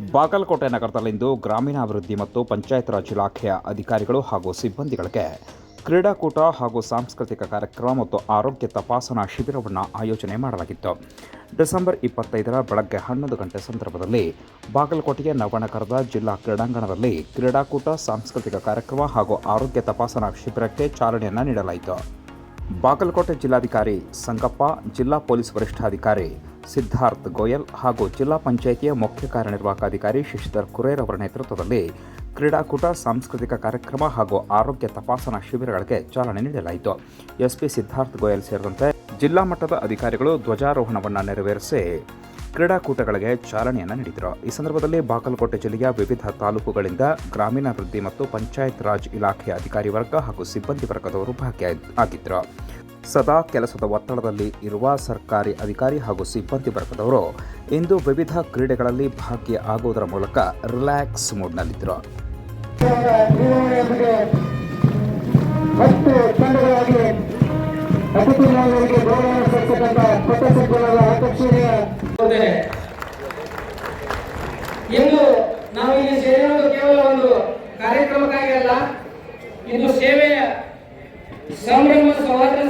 ಬಾಗಲಕೋಟೆ ನಗರದಲ್ಲಿಂದು ಗ್ರಾಮೀಣಾಭಿವೃದ್ಧಿ ಮತ್ತು ಪಂಚಾಯತ್ ರಾಜ್ ಇಲಾಖೆಯ ಅಧಿಕಾರಿಗಳು ಹಾಗೂ ಸಿಬ್ಬಂದಿಗಳಿಗೆ ಕ್ರೀಡಾಕೂಟ ಹಾಗೂ ಸಾಂಸ್ಕೃತಿಕ ಕಾರ್ಯಕ್ರಮ ಮತ್ತು ಆರೋಗ್ಯ ತಪಾಸಣಾ ಶಿಬಿರವನ್ನು ಆಯೋಜನೆ ಮಾಡಲಾಗಿತ್ತು. ಡಿಸೆಂಬರ್ ಇಪ್ಪತ್ತೈದರ ಬೆಳಗ್ಗೆ ಹನ್ನೊಂದು ಗಂಟೆ ಸಂದರ್ಭದಲ್ಲಿ ಬಾಗಲಕೋಟೆಯ ನವನಗರದ ಜಿಲ್ಲಾ ಕ್ರೀಡಾಂಗಣದಲ್ಲಿ ಕ್ರೀಡಾಕೂಟ, ಸಾಂಸ್ಕೃತಿಕ ಕಾರ್ಯಕ್ರಮ ಹಾಗೂ ಆರೋಗ್ಯ ತಪಾಸಣಾ ಶಿಬಿರಕ್ಕೆ ಚಾಲನೆಯನ್ನು ನೀಡಲಾಯಿತು. ಬಾಗಲಕೋಟೆ ಜಿಲ್ಲಾಧಿಕಾರಿ ಸಂಗಪ್ಪ, ಜಿಲ್ಲಾ ಪೊಲೀಸ್ ವರಿಷ್ಠಾಧಿಕಾರಿ ಸಿದ್ಧಾರ್ಥ್ ಗೋಯಲ್ ಹಾಗೂ ಜಿಲ್ಲಾ ಪಂಚಾಯಿತಿಯ ಮುಖ್ಯ ಕಾರ್ಯನಿರ್ವಾಹಕ ಅಧಿಕಾರಿ ಶಶಿಧರ್ ಕುರೇರ್ ಅವರ ನೇತೃತ್ವದಲ್ಲಿ ಕ್ರೀಡಾಕೂಟ, ಸಾಂಸ್ಕೃತಿಕ ಕಾರ್ಯಕ್ರಮ ಹಾಗೂ ಆರೋಗ್ಯ ತಪಾಸಣಾ ಶಿಬಿರಗಳಿಗೆ ಚಾಲನೆ ನೀಡಲಾಯಿತು. ಎಸ್ಪಿ ಸಿದ್ಧಾರ್ಥ್ ಗೋಯಲ್ ಸೇರಿದಂತೆ ಜಿಲ್ಲಾ ಮಟ್ಟದ ಅಧಿಕಾರಿಗಳು ಧ್ವಜಾರೋಹಣವನ್ನು ನೆರವೇರಿಸಿ ಕ್ರೀಡಾಕೂಟಗಳಿಗೆ ಚಾಲನೆಯನ್ನು ನೀಡಿದರು. ಈ ಸಂದರ್ಭದಲ್ಲಿ ಬಾಗಲಕೋಟೆ ಜಿಲ್ಲೆಯ ವಿವಿಧ ತಾಲೂಕುಗಳಿಂದ ಗ್ರಾಮೀಣಾಭಿವೃದ್ಧಿ ಮತ್ತು ಪಂಚಾಯತ್ ರಾಜ್ ಇಲಾಖೆಯ ಅಧಿಕಾರಿ ವರ್ಗ ಹಾಗೂ ಸಿಬ್ಬಂದಿ ವರ್ಗದವರು ಭಾಗಿಯಾಗಿದ್ದರು ಸದಾ ಕೆಲಸದ ಒತ್ತಡದಲ್ಲಿ ಇರುವ ಸರ್ಕಾರಿ ಅಧಿಕಾರಿ ಹಾಗೂ ಸಿಬ್ಬಂದಿ ವರ್ಗದವರು ಇಂದು ವಿವಿಧ ಕ್ರೀಡೆಗಳಲ್ಲಿ ಭಾಗಿಯಾಗುವುದರ ಮೂಲಕ ರಿಲ್ಯಾಕ್ಸ್ ಮೂಡ್ನಲ್ಲಿದ್ದರು. ಕೇವಲ ಒಂದು ಕಾರ್ಯಕ್ರಮಕ್ಕಾಗಿ ಅಲ್ಲ ಇಂದು ಸೇವೆಯ ಸಂಭ್ರಮ ಸೌಹಾರ್ದ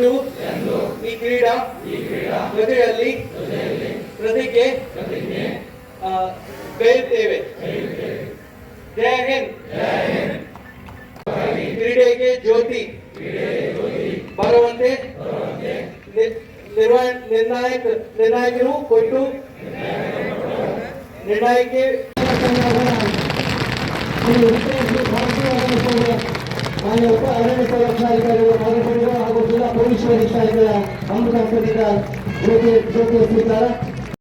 ಜೊತೆಯಲ್ಲಿ ಪ್ರತಿಜ್ಞೆ ಆ, ಕೈಯುತ್ತೇವೆ ಜಯ ಹಿಂದ್ ಕ್ರೀಡೆಗೆ ಜ್ಯೋತಿ ಬರುವಂತೆ ನಿ- ನಿರ್ವ- ನಿರ್ಣಾಯಕ ನಿರ್ಣಾಯಕರು ಕೊಟ್ಟು ನಿರ್ಣಯಕ್ಕೆ ಮಾನ್ಯ ಉಪ ಅರಣ್ಯ ಸಂರಕ್ಷಣಾಧಿಕಾರಿಗಳು ಬಾಗಲಕೋಟೆ పోలీసు అధికారులుగా అమృతం కొద్దిగా జ్యోతి జ్యోతి